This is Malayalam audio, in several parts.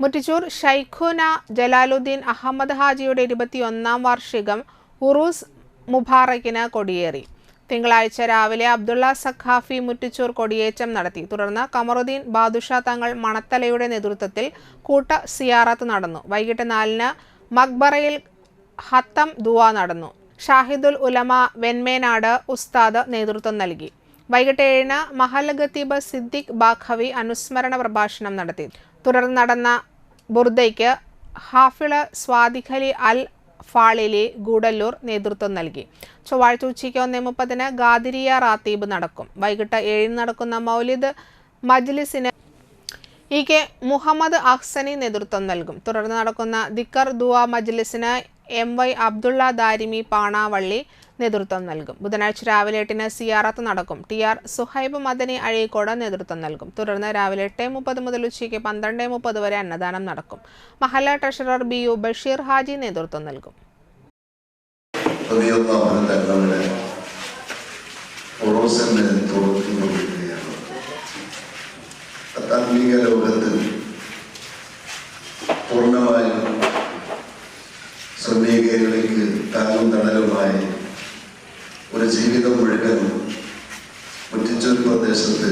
മുറ്റിച്ചൂർ ഷൈഖുന ജലാലുദ്ദീൻ അഹമ്മദ് ഹാജിയുടെ ഇരുപത്തിയൊന്നാം വാർഷികം ഉറൂസ് മുബാറക്കിന് കൊടിയേറി. തിങ്കളാഴ്ച രാവിലെ അബ്ദുള്ള സഖാഫി മുറ്റിച്ചൂർ കൊടിയേറ്റം നടത്തി. തുടർന്ന് കമറുദ്ദീൻ ബാദുഷ തങ്ങൾ മണത്തലയുടെ നേതൃത്വത്തിൽ കൂട്ട സിയാറത്ത് നടന്നു. വൈകിട്ട് നാലിന് മക്ബറയിൽ ഹത്തം ദുവ നടന്നു. ഷാഹിദുൽ ഉലമ വെന്മേനാട് ഉസ്താദ് നേതൃത്വം നൽകി. വൈകിട്ട് ഏഴിന് മഹലഗത്തീബ് സിദ്ദിഖ് ബാഖവി അനുസ്മരണ പ്രഭാഷണം നടത്തി. തുടർന്ന് നടന്ന ബുർദയ്ക്ക് ഹാഫിൾ സ്വാദിഖലി അൽ ഫാളിലി ഗൂഡല്ലൂർ നേതൃത്വം നൽകി. ചൊവ്വാഴ്ച ഉച്ചയ്ക്ക് ഒന്നേ മുപ്പതിന് ഗാദിരിയ റാത്തീബ് നടക്കും. വൈകിട്ട് ഏഴിന് നടക്കുന്ന മൗലിദ് മജ്ലിസിന് ഇ കെ മുഹമ്മദ് അഹ്സനി നേതൃത്വം നൽകും. തുടർന്ന് നടക്കുന്ന ദിക്കർ ദുവ മജ്ലിസിന് എം വൈ അബ്ദുള്ള ദാരിമി പാണാവള്ളി നേതൃത്വം നൽകും. ബുധനാഴ്ച രാവിലെ എട്ടിന് സിയാറത്ത് നടക്കും. ടി ആർ സുഹൈബ് മദനി അഴീക്കോട് നേതൃത്വം നൽകും. തുടർന്ന് രാവിലെ എട്ട് മുപ്പത് മുതൽ ഉച്ചയ്ക്ക് പന്ത്രണ്ട് മുപ്പത് വരെ അന്നദാനം നടക്കും. മഹല്ല treasurer B U Basheer Haji നേതൃത്വം നൽകും. ആത്മീക ലോകത്ത് പൂർണമായും സ്വർണീകയിലേക്ക് ജീവിതം മുഴുവൻ മുറ്റിച്ചൂർ പ്രദേശത്ത്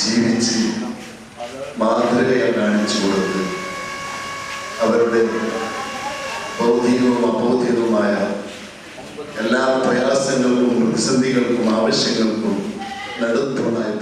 ജീവിച്ച് മാതൃകയെ കാണിച്ചു കൊടുത്ത് അവരുടെ ഭൗതികവും അബൗതികവുമായ എല്ലാ പ്രയാസങ്ങൾക്കും പ്രതിസന്ധികൾക്കും ആവശ്യങ്ങൾക്കും നടുത്തുണ്ടായി